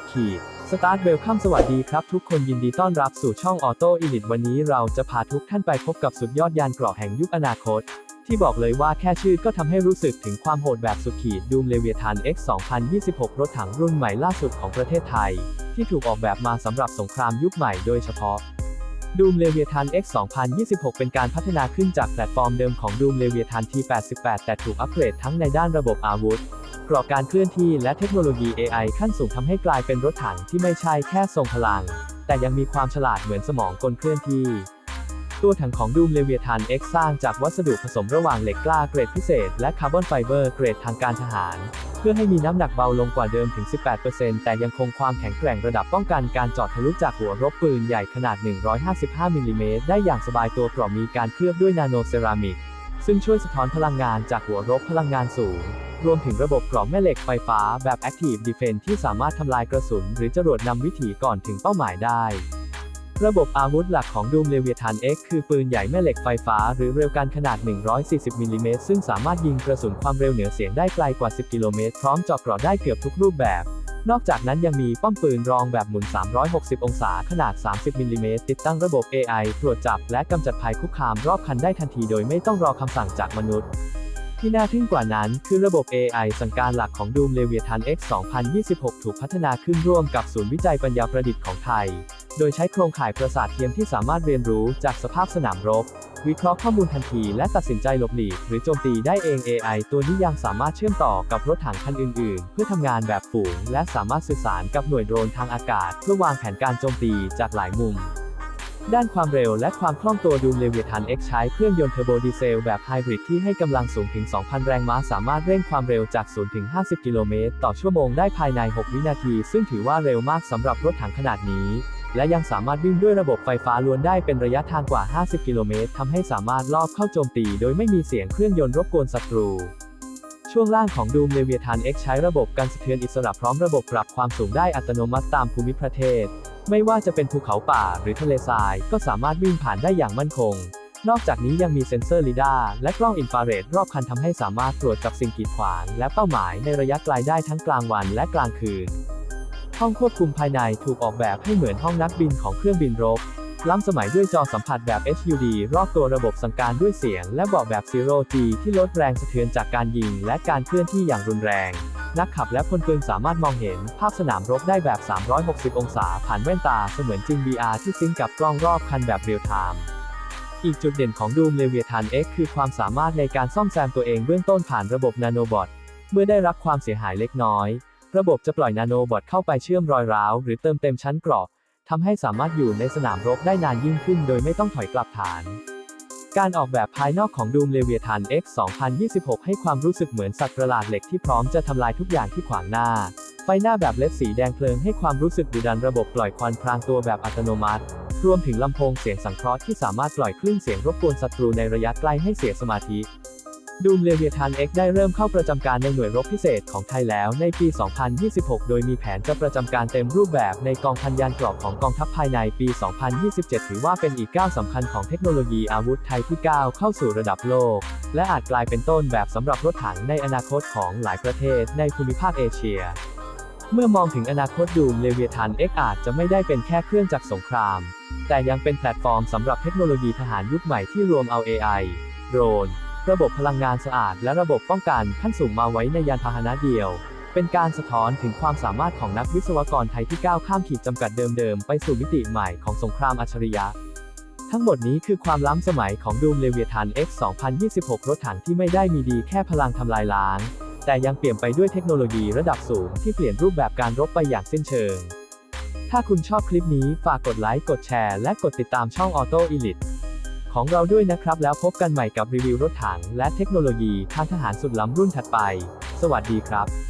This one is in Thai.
ดขีดสตาร์ทเวลคัมสวัสดีครับ ทุกคนยินดีต้อนรับสู่ช่องออโต้อีลิตวันนี้เราจะพาทุกท่านไปพบกับสุดยอดยานเกราะแห่งยุคอนาคต ที่บอกเลยว่าแค่ชื่อก็ทำให้รู้สึกถึงความโหดแบบสุดขีดดูมเลเวียทาน X 2026 รถถังรุ่นใหม่ล่าสุดของประเทศไทย ที่ถูกออกแบบมาสำหรับสงครามยุคใหม่โดยเฉพาะดูมเลเวียทาน X 2026 เป็นการพัฒนาขึ้นจากแพลตฟอร์มเดิมของดูมเลเวียทาน T88 แต่ถูกอัปเกรดทั้งในด้านระบบอาวุธ กรอบการเคลื่อนที่และเทคโนโลยี AI ขั้นสูงทำให้กลายเป็นรถถังที่ไม่ใช่แค่ทรงพลัง แต่ยังมีความฉลาดเหมือนสมองกลเคลื่อนที่ ตัวถังของดูมเลเวียทาน X สร้างจากวัสดุผสมระหว่างเหล็กกล้าเกรดพิเศษ และคาร์บอนไฟเบอร์เกรดทางการทหาร เพื่อให้มีน้ำหนักเบาลงกว่าเดิมถึง 18%แต่ยังคงความแข็งแกร่งระดับป้องกันการเจอดทะลุจากหัวรบปืนใหญ่ขนาด 155มิลลิเมตรได้อย่างสบายตัวกรอบมีการเคลือบด้วยนาโนเซรามิกซึ่งช่วยสะท้อนพลังงานจากหัวรบพลังงานสูง รวมถึงระบบกรอบแม่เหล็กไฟฟ้าแบบ Active Defense ที่สามารถทำลายกระสุน หรือจรวดนำวิถีก่อนถึงเป้าหมายได้ ระบบอาวุธหลักของดูมเลเวียทาน X คือปืนใหญ่แม่เหล็กไฟฟ้า หรือเร็วการขนาด 140มิลลิเมตรซึ่งสามารถยิงกระสุนความเร็วเหนือเสียงได้ไกลกว่า 10 กิโลเมตรพร้อมเจาะเกราะได้เกือบทุกรูปแบบ นอกจากนั้นยังมีป้อมปืนรองแบบหมุน 360 องศาขนาด 30มิลลิเมตรติดตั้งระบบ AI ตรวจจับ และกำจัดภัยคุกคามรอบคันได้ทันทีโดยไม่ต้องรอคำสั่งจากมนุษย์ ที่น่าทึ่งกว่านั้น คือระบบ AI สั่งการหลักของ Doom Leviathan X 2026 ถูกพัฒนาขึ้นร่วมกับศูนย์วิจัยปัญญาประดิษฐ์ของไทย โดยใช้โครงข่ายประสาทเทียมที่สามารถเรียนรู้จากสภาพสนามรบ วิเคราะห์ข้อมูลทันทีและตัดสินใจหลบหลีก หรือโจมตีได้เอง AI ตัวนี้ยังสามารถเชื่อมต่อกับรถถังคันอื่น ๆ เพื่อทำงานแบบฝูง และสามารถสื่อสารกับหน่วยโดรนทางอากาศ เพื่อวางแผนการโจมตีจากหลายมุม ด้านความเร็วและความคล่องตัวดูมเลเวียทัน X ใช้เครื่องยนต์เทอร์โบดีเซลแบบไฮบริดที่ให้กำลังสูงถึง 2,000 แรงม้าสามารถเร่งความเร็วจาก 0 ถึง 50 กิโลเมตร ต่อชั่วโมงได้ภายใน 6 วินาที ซึ่งถือว่าเร็วมากสำหรับรถถังขนาดนี้ และยังสามารถวิ่งด้วยระบบไฟฟ้าล้วนได้เป็นระยะทางกว่า 50 กิโลเมตรทำให้สามารถลอบเข้าโจมตี โดยไม่มีเสียงเครื่องยนต์รบกวนศัตรูช่วงล่างของดูมเลเวียทาน X ใช้ระบบการสะเทือนอิสระพร้อมระบบปรับความสูงได้อัตโนมัติตามภูมิประเทศ ไม่ว่าจะเป็นภูเขาป่าหรือทะเลทราย ก็สามารถวิ่งผ่านได้อย่างมั่นคง นอกจากนี้ยังมีเซ็นเซอร์ลิดาร์และกล้องอินฟราเรดรอบคันทำให้สามารถตรวจจับสิ่งกีดขวาง และเป้าหมายในระยะไกลได้ทั้งกลางวันและกลางคืน ห้องควบคุมภายในถูกออกแบบให้เหมือนห้องนักบินของเครื่องบินรบล้ำสมัยด้วยจอสัมผัสแบบ HUD รอบตัวระบบสั่งการด้วยเสียง และเบาะแบบ Zero G ที่ลดแรงสะเทือนจากการยิง และการเคลื่อนที่อย่างรุนแรง นักขับและพลปืนสามารถมองเห็นภาพสนามรบได้แบบ 360 องศา ผ่านแว่นตาเสมือนจริง VR ที่ซิงก์กับกล้องรอบคันแบบเรียลไทม์อีกจุดเด่นของ Doom Leviathan X คือความสามารถในการซ่อมแซมตัวเองเบื้องต้นผ่านระบบนาโนบอทเมื่อได้รับความเสียหายเล็กน้อย ระบบจะปล่อยนาโนบอทเข้าไปเชื่อมรอยร้าว หรือเติมเต็มชั้นเกราะทำให้สามารถอยู่ในสนามรบได้นานยิ่งขึ้น โดยไม่ต้องถอยกลับฐาน การออกแบบภายนอกของดูมเลเวียทาน X 2026 ให้ความรู้สึกเหมือนสัตว์ประหลาดเหล็กที่พร้อมจะทำลายทุกอย่างที่ขวางหน้า ไฟหน้าแบบเลดสีแดงเพลิงให้ความรู้สึกดุดันระบบปล่อยควันพรางตัวแบบอัตโนมัติ รวมถึงลำโพงเสียงสังเคราะห์ที่สามารถปล่อยคลื่นเสียงรบกวนศัตรูในระยะใกล้ให้เสียสมาธิ ดูมเลเวียทาน X ได้เริ่มเข้าประจำการในหน่วยรบพิเศษของไทยแล้วในปี 2026 โดยมีแผนจะประจำการเต็มรูปแบบในกองพันยานกรอบของกองทัพภายในปี 2027 ถือว่าเป็นอีกก้าวสำคัญของเทคโนโลยีอาวุธไทยที่ก้าวเข้าสู่ระดับโลก และอาจกลายเป็นต้นแบบสำหรับรถถังในอนาคตของหลายประเทศในภูมิภาคเอเชีย เมื่อมองถึงอนาคตดูมเลเวียทัน X อาจจะไม่ได้เป็นแค่เครื่องจักรสงคราม แต่ยังเป็นแพลตฟอร์มสำหรับเทคโนโลยีทหารยุคใหม่ที่รวมเอา AI โดรน ระบบพลังงานสะอาดและระบบป้องกันขั้นสูงมาไว้ในยานพาหนะเดียว เป็นการสะท้อนถึงความสามารถของนักวิศวกรไทยที่ก้าวข้ามขีดจำกัดเดิมๆ ไปสู่มิติใหม่ของสงครามอัจฉริยะ ทั้งหมดนี้คือความล้ำสมัยของ Doom Leviathan X 2026 รถถังที่ไม่ได้มีดีแค่พลังทำลายล้าง แต่ยังเปลี่ยนไปด้วยเทคโนโลยีระดับสูงที่เปลี่ยนรูปแบบการรบไปอย่างสิ้นเชิง ถ้าคุณชอบคลิปนี้ฝากกดไลค์กดแชร์และกดติดตามช่อง Auto Elite ของเราด้วยนะครับ แล้วพบกันใหม่กับรีวิวรถถังและเทคโนโลยีทางทหารสุดล้ำรุ่นถัดไป สวัสดีครับ